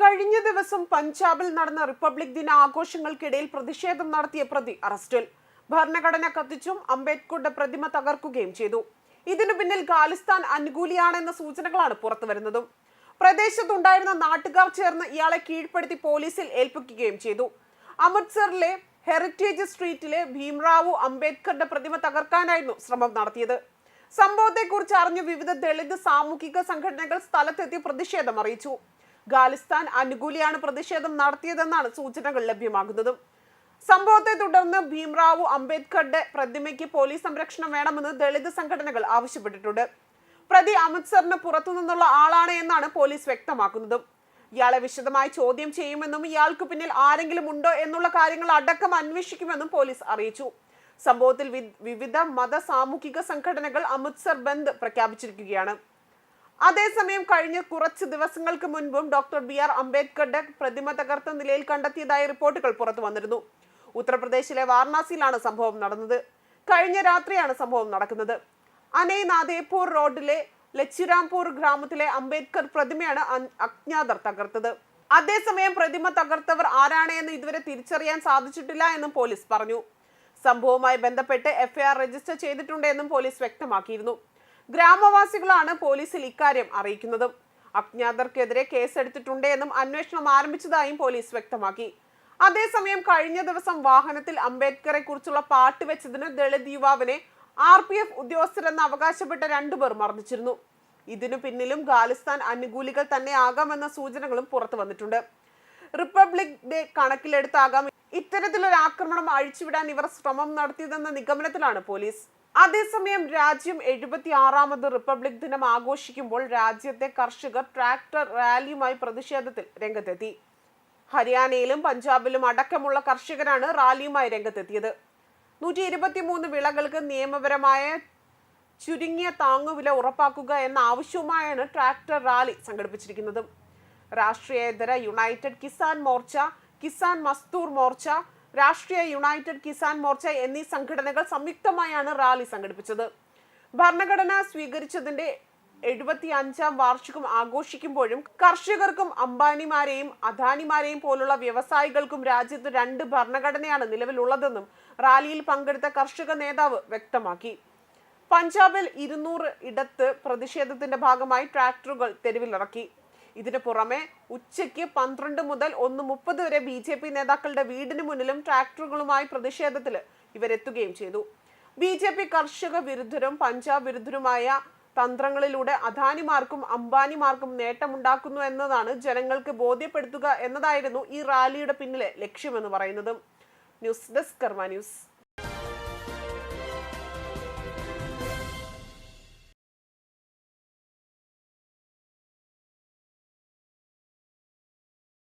കഴിഞ്ഞ ദിവസം പഞ്ചാബിൽ നടന്ന റിപ്പബ്ലിക് ദിന ആഘോഷങ്ങൾക്കിടയിൽ പ്രതിഷേധം നടത്തിയ പ്രതി അറസ്റ്റിൽ. ഭരണഘടന കത്തിച്ചും അംബേദ്കറുടെ പ്രതിമ തകർക്കുകയും ചെയ്തു. ഇതിനു പിന്നിൽ ഖാലിസ്ഥാൻ അനുകൂലിയാണെന്ന സൂചനകളാണ് പുറത്തുവരുന്നതും. പ്രദേശത്തുണ്ടായിരുന്ന നാട്ടുകാർ ചേർന്ന് ഇയാളെ കീഴ്പ്പെടുത്തി പോലീസിൽ ഏൽപ്പിക്കുകയും ചെയ്തു. അമൃത്സറിലെ ഹെറിറ്റേജ് സ്ട്രീറ്റിലെ ഭീംറാവു അംബേദ്കറുടെ പ്രതിമ തകർക്കാനായിരുന്നു ശ്രമം നടത്തിയത്. സംഭവത്തെക്കുറിച്ച് അറിഞ്ഞ വിവിധ ദളിത് സാമൂഹിക സംഘടനകൾ സ്ഥലത്തെത്തി പ്രതിഷേധം അറിയിച്ചു. ഖാലിസ്ഥാൻ അനുകൂലിയാണ് പ്രതിഷേധം നടത്തിയതെന്നാണ് സൂചനകൾ ലഭ്യമാകുന്നത്. സംഭവത്തെ തുടർന്ന് ഭീംറാവു അംബേദ്കറുടെ പ്രതിമയ്ക്ക് പോലീസ് സംരക്ഷണം വേണമെന്ന് ദളിത് സംഘടനകൾ ആവശ്യപ്പെട്ടിട്ടുണ്ട്. പ്രതി അമൃത്സറിന് പുറത്തുനിന്നുള്ള ആളാണ് എന്നാണ് പോലീസ് വ്യക്തമാക്കുന്നത്. ഇയാളെ വിശദമായി ചോദ്യം ചെയ്യുമെന്നും ഇയാൾക്ക് പിന്നിൽ ആരെങ്കിലും ഉണ്ടോ എന്നുള്ള കാര്യങ്ങൾ അടക്കം അന്വേഷിക്കുമെന്നും പോലീസ് അറിയിച്ചു. സംഭവത്തിൽ വിവിധ മത സാമൂഹിക സംഘടനകൾ അമൃത്സർ ബന്ദ് പ്രഖ്യാപിച്ചിരിക്കുകയാണ്. അതേസമയം കഴിഞ്ഞ കുറച്ച് ദിവസങ്ങൾക്ക് മുൻപും ഡോക്ടർ ബി ആർ അംബേദ്കറുടെ പ്രതിമ തകർത്ത നിലയിൽ കണ്ടെത്തിയതായ റിപ്പോർട്ടുകൾ പുറത്തു വന്നിരുന്നു. ഉത്തർപ്രദേശിലെ വാരണാസിയിലാണ് സംഭവം നടന്നത്. കഴിഞ്ഞ രാത്രിയാണ് സംഭവം നടക്കുന്നത്. അനൈനാദേപൂർ റോഡിലെ ലച്ചിരാംപൂർ ഗ്രാമത്തിലെ അംബേദ്കർ പ്രതിമയാണ് അജ്ഞാതർ തകർത്തത്. അതേസമയം പ്രതിമ തകർത്തവർ ആരാണ് എന്ന് ഇതുവരെ തിരിച്ചറിയാൻ സാധിച്ചിട്ടില്ല എന്നും പോലീസ് പറഞ്ഞു. സംഭവവുമായി ബന്ധപ്പെട്ട് എഫ്ഐആർ രജിസ്റ്റർ ചെയ്തിട്ടുണ്ട് എന്നും പോലീസ് വ്യക്തമാക്കിയിരുന്നു. ഗ്രാമവാസികളാണ് പോലീസിൽ ഇക്കാര്യം അറിയിക്കുന്നത്. അജ്ഞാതർക്കെതിരെ കേസെടുത്തിട്ടുണ്ട് എന്നും അന്വേഷണം ആരംഭിച്ചതായും പോലീസ് വ്യക്തമാക്കി. അതേസമയം കഴിഞ്ഞ ദിവസം വാഹനത്തിൽ അംബേദ്കറെ കുറിച്ചുള്ള പാട്ട് വെച്ചതിന് ദളിത് യുവാവിനെ ആർ പി എഫ് ഉദ്യോഗസ്ഥരെന്ന് അവകാശപ്പെട്ട രണ്ടുപേർ മർദ്ദിച്ചിരുന്നു. ഇതിനു പിന്നിലും ഖാലിസ്ഥാൻ അനുകൂലികൾ തന്നെ ആകാമെന്ന സൂചനകളും പുറത്തു വന്നിട്ടുണ്ട്. റിപ്പബ്ലിക് ഡേ കണക്കിലെടുത്താകാം. ഇത്തരത്തിലൊരു ആക്രമണം അഴിച്ചുവിടാൻ ഇവർ ശ്രമം നടത്തിയതെന്ന നിഗമനത്തിലാണ് പോലീസ്. അതേസമയം രാജ്യം എഴുപത്തി ആറാമത് റിപ്പബ്ലിക് ദിനം ആഘോഷിക്കുമ്പോൾ രാജ്യത്തെ കർഷകർ ട്രാക്ടർ റാലിയുമായി പ്രതിഷേധത്തിൽ രംഗത്തെത്തി. ഹരിയാനയിലും പഞ്ചാബിലും അടക്കമുള്ള കർഷകരാണ് റാലിയുമായി രംഗത്തെത്തിയത്. നൂറ്റി ഇരുപത്തിമൂന്ന് വിളകൾക്ക് നിയമപരമായ ചുരുങ്ങിയ താങ്ങുവില ഉറപ്പാക്കുക എന്ന ആവശ്യവുമായാണ് ട്രാക്ടർ റാലി സംഘടിപ്പിച്ചിരിക്കുന്നത്. രാഷ്ട്രീയേതര യുണൈറ്റഡ് കിസാൻ മോർച്ച കിസാൻ മസ്തൂർ മോർച്ച രാഷ്ട്രീയ യുണൈറ്റഡ് കിസാൻ മോർച്ച എന്നീ സംഘടനകൾ സംയുക്തമായാണ് റാലി സംഘടിപ്പിച്ചത്. ഭരണഘടന സ്വീകരിച്ചതിന്റെ എഴുപത്തി അഞ്ചാം വാർഷികം ആഘോഷിക്കുമ്പോഴും കർഷകർക്കും അംബാനിമാരെയും അദാനിമാരെയും പോലുള്ള വ്യവസായികൾക്കും രാജ്യത്ത് രണ്ട് ഭരണഘടനയാണ് നിലവിലുള്ളതെന്നും റാലിയിൽ പങ്കെടുത്ത കർഷക നേതാവ് വ്യക്തമാക്കി. പഞ്ചാബിൽ ഇരുന്നൂറ് ഇടത്ത് പ്രതിഷേധത്തിന്റെ ഭാഗമായി ട്രാക്ടറുകൾ തെരുവിലിറക്കി. ഇതിനു പുറമെ ഉച്ചയ്ക്ക് പന്ത്രണ്ട് മുതൽ ഒന്ന് മുപ്പത് വരെ ബി ജെ പി നേതാക്കളുടെ വീടിന് മുന്നിലും ട്രാക്ടറുകളുമായി പ്രതിഷേധത്തിൽ ഇവരെത്തുകയും ചെയ്തു. ബി ജെ പി കർഷക വിരുദ്ധരും പഞ്ചാബ് വിരുദ്ധരുമായ തന്ത്രങ്ങളിലൂടെ അദാനിമാർക്കും അംബാനിമാർക്കും നേട്ടമുണ്ടാക്കുന്നു എന്നതാണ് ജനങ്ങൾക്ക് ബോധ്യപ്പെടുത്തുക എന്നതായിരുന്നു ഈ റാലിയുടെ പിന്നിലെ ലക്ഷ്യമെന്ന് പറയുന്നത്. News desk Karma news.